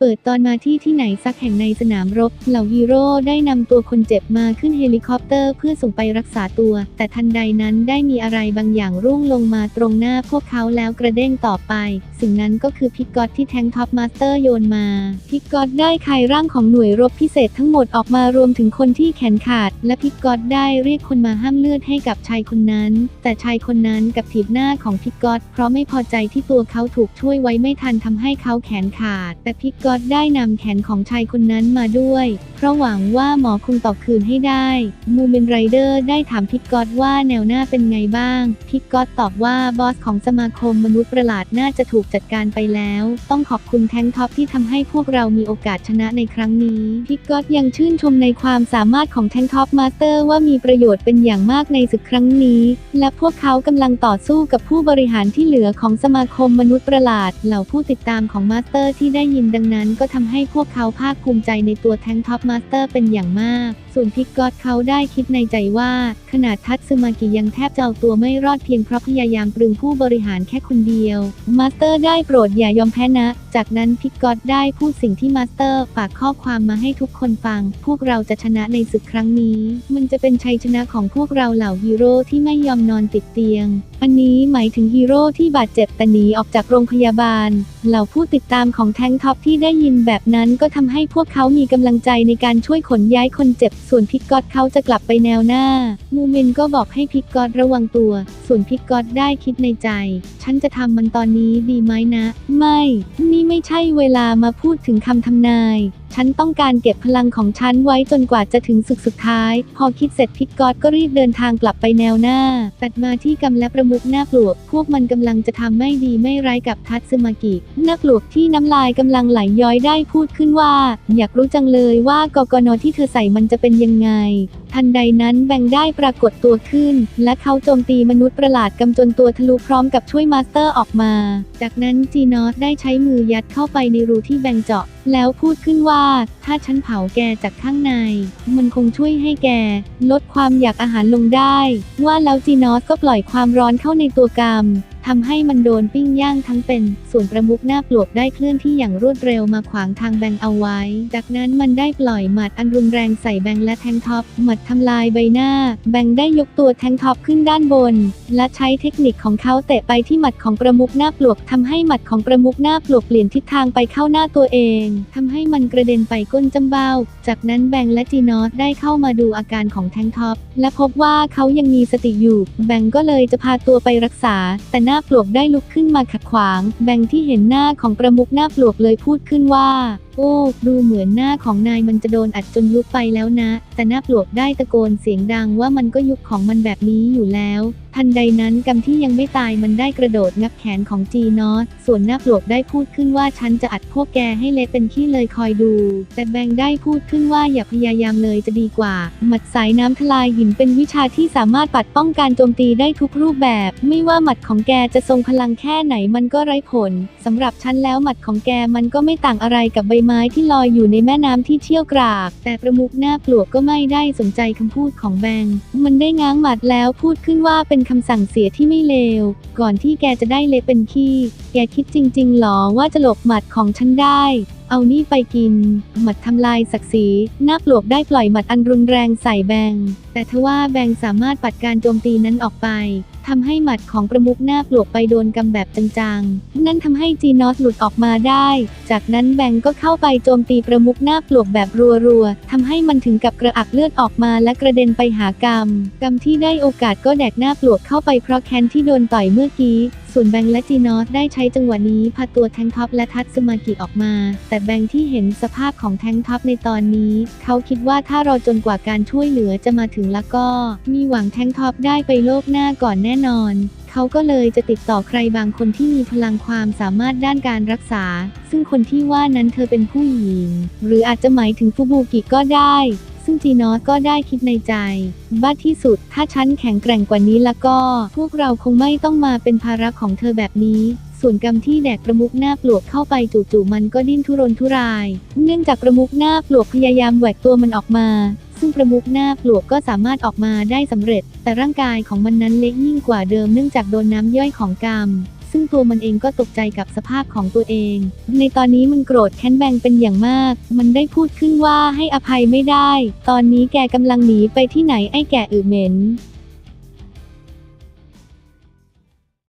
เปิดตอนมาที่ที่ไหนสักแห่งในสนามรบ เหล่าฮีโร่ได้นำตัวคนเจ็บมาขึ้นเฮลิคอปเตอร์เพื่อส่งไปรักษาตัว แต่ทันใดนั้นได้มีอะไรบางอย่างร่วงลงมาตรงหน้าพวกเขาแล้วกระเด้งต่อไป สิ่งนั้นก็คือพิกกอตที่แทงท็อปมาสเตอร์โยนมา พิกกอตได้คายร่างของหน่วยรบพิเศษทั้งหมดออกมารวมถึงคนที่แขนขาด และพิกกอตได้เรียกคนมาห้ามเลือดให้กับชายคนนั้น แต่ชายคนนั้นกับถีบหน้าของพิกกอตเพราะไม่พอใจที่ตัวเขาถูกช่วยไว้ไม่ทันทำให้เขาแขนขาด แต่พิกกอตได้นำแขนของชายคนนั้นมาด้วย เพราะหวังว่าหมอคงตอบคืนให้ได้ มูเมนไรเดอร์ได้ถามพิกกอตว่าแนวหน้าเป็นไงบ้าง พิกกอตตอบว่าบอสของสมาคมมนุษย์ประหลาดน่าจะถูกจัดการไปแล้ว ต้องขอบคุณแทงท็อปที่ทำให้พวกเรามีโอกาสชนะในครั้งนี้ พิกกอตยังชื่นชมในความสามารถของแทงท็อปมาสเตอร์ว่ามีประโยชน์เป็นอย่างมากในศึกครั้งนี้ และพวกเขากำลังต่อสู้กับผู้บริหารที่เหลือของสมาคมมนุษย์ประหลาด เหล่าผู้ติดตามของมาสเตอร์ที่ได้ยินดังนั้นก็ทำให้พวกเขาภาคภูมิใจในตัวแทงท็อปมาสเตอร์เป็นอย่างมาก ส่วนพิกกอตเขาได้คิดในใจว่า ขนาดทัตซึมากิยังแทบจะเอาตัวไม่รอดเพียงเพราะพยายามปรึงผู้บริหารแค่คนเดียว มาสเตอร์ได้โปรดอย่ายอมแพ้นะ จากนั้นพิกกอตได้พูดสิ่งที่มาสเตอร์ฝากข้อความมาให้ทุกคนฟัง พวกเราจะชนะในศึกครั้งนี้ มันจะเป็นชัยชนะของพวกเราเหล่าฮีโร่ที่ไม่ยอมนอนติดเตียง อันนี้หมายถึงฮีโร่ที่บาดเจ็บแต่หนีออกจากโรงพยาบาล เหล่าผู้ติดตามของแทงท็อปที่ได้ยินแบบนั้นก็ทำให้พวกเขามีกำลังใจในการช่วยขนย้ายคนเจ็บส่วนพิกกอตเขาจะกลับไปแนวหน้า มูเมนก็บอกให้พิกกอตระวังตัว ส่วนพิกกอตได้คิดในใจ ฉันจะทำมันตอนนี้ดีไหมนะ ไม่ นี่ไม่ใช่เวลามาพูดถึงคำทำนาย ฉันต้องการเก็บพลังของฉันไว้จนกว่าจะถึงศึกสุดท้าย พอคิดเสร็จพิกกอตก็รีบเดินทางกลับไปแนวหน้า ตัดมาที่กำและประมุกหน้าปลวก พวกมันกำลังจะทำไม่ดีไม่ร้ายกับทัตซึมากิหน้าปลวกที่น้ำลายกำลังไหลย้อยได้พูดขึ้นว่า อยากรู้จังเลยว่ากกนที่เธอใส่มันจะเป็นยังไง ทันใดนั้นแบงได้ปรากฏตัวขึ้น และเขาโจมตีมนุษย์ประหลาดกำจนตัวทะลุพร้อมกับช่วยมาสเตอร์ออกมา จากนั้นจีนอสได้ใช้มือยัดเข้าไปในรูที่แบงเจาะ แล้วพูดขึ้นว่า ถ้าฉันเผาแกจากข้างใน มันคงช่วยให้แก ลดความอยากอาหารลงได้ ว่าแล้วจีนอสก็ปล่อยความร้อนเข้าในตัวกรรมทำให้มันโดนปิ้งย่างทั้งเป็น ส่วนประมุกหน้าปลวกได้เคลื่อนที่อย่างรวดเร็วมาขวางทางแบงเอาไว้ จากนั้นมันได้ปล่อยหมัดอันรุนแรงใส่แบงและแทงท็อป หมัดทำลายใบหน้า แบงได้ยกตัวแทงท็อปขึ้นด้านบน และใช้เทคนิคของเขาเตะไปที่หมัดของประมุกหน้าปลวกทำให้หมัดของประมุกหน้าปลวกเปลี่ยนทิศทางไปเข้าหน้าตัวเองทำให้มันกระเด็นไปก้นจำเบ้า จากนั้นแบงและจีนอสได้เข้ามาดูอาการของแทงท็อป และพบว่าเขายังมีสติอยู่ แบงก็เลยจะพาตัวไปรักษา แต่หน้าปลวกได้ลุกขึ้นมาขัดขวาง แบงที่เห็นหน้าของประมุกหน้าปลวกเลยพูดขึ้นว่า โอ้ ดูเหมือนหน้าของนายมันจะโดนอัดจนยุบไปแล้วนะ แต่หน้าปลวกได้ตะโกนเสียงดังว่ามันก็ยุบของมันแบบนี้อยู่แล้ว ทันใดนั้นกำที่ยังไม่ตายมันได้กระโดดงับแขนของจีนอสส่วนหน้าปลวกได้พูดขึ้นว่าฉันจะอัดพวกแกให้เละเป็นขี้เลยคอยดู แต่แบงได้พูดขึ้นว่าอย่าพยายามเลยจะดีกว่า หมัดสายน้ำทลายหินเป็นวิชาที่สามารถปัดป้องการโจมตีได้ทุกรูปแบบ ไม่ว่าหมัดของแกจะทรงพลังแค่ไหนมันก็ไร้ผลสำหรับฉันแล้วหมัดของแกมันก็ไม่ต่างอะไรกับใบไม้ที่ลอยอยู่ในแม่น้ำที่เชี่ยวกราก แต่ประมุกหน้าปลวกก็ไม่ได้สนใจคำพูดของแบง มันได้ง้างหมัดแล้วพูดขึ้นว่าเป็นคำสั่งเสียที่ไม่เลว ก่อนที่แกจะได้เละเป็นขี้ แกคิดจริงๆหรอว่าจะหลบหมัดของฉันได้ เอานี่ไปกิน หมัดทำลายศักดิ์ศรีหน้าปลวกได้ปล่อยหมัดอันรุนแรงใส่แบง แต่ทว่าแบงสามารถปัดการโจมตีนั้นออกไป ทำให้หมัดของประมุกหน้าปลวกไปโดนกำแบบจังๆ นั่นทำให้จีนอสหลุดออกมาได้ จากนั้นแบงก็เข้าไปโจมตีประมุกหน้าปลวกแบบรัวๆทำให้มันถึงกับกระอักเลือดออกมาและกระเด็นไปหากำกำที่ได้โอกาสก็แดกหน้าปลวกเข้าไปเพราะแค้นที่โดนต่อยเมื่อกี้ส่วนแบงและจีนอสได้ใช้จังหวะนี้พาตัวแทงท็อปและทัตซึมากิออกมา แต่แบงที่เห็นสภาพของแทงท็อปในตอนนี้ เขาคิดว่าถ้ารอจนกว่าการช่วยเหลือจะมาถึงแล้วก็ มีหวังแทงท็อปได้ไปโลกหน้าก่อนแน่นอน เขาก็เลยจะติดต่อใครบางคนที่มีพลังความสามารถด้านการรักษา ซึ่งคนที่ว่านั้นเธอเป็นผู้หญิง หรืออาจจะหมายถึงฟูบูกิก็ได้ ซึ่งจีนอสก็ได้คิดในใจ บ้าที่สุด ถ้าฉันแข็งแกร่งกว่านี้แล้วก็ พวกเราคงไม่ต้องมาเป็นภาระของเธอแบบนี้ส่วนกรรมที่แดกประมุกหน้าปลวกเข้าไปจู่ๆมันก็ดิ้นทุรนทุราย เนื่องจากประมุกหน้าปลวกพยายามแหวกตัวมันออกมา ซึ่งประมุกหน้าปลวกก็สามารถออกมาได้สำเร็จ แต่ร่างกายของมันนั้นเล็กยิ่งกว่าเดิมเนื่องจากโดนน้ำย่อยของกรรมซึ่งตัวมันเองก็ตกใจกับสภาพของตัวเอง ในตอนนี้มันโกรธแค้นแบงเป็นอย่างมาก มันได้พูดขึ้นว่าให้อภัยไม่ได้ ตอนนี้แกกำลังหนีไปที่ไหนไอ้แก่อึเหม็น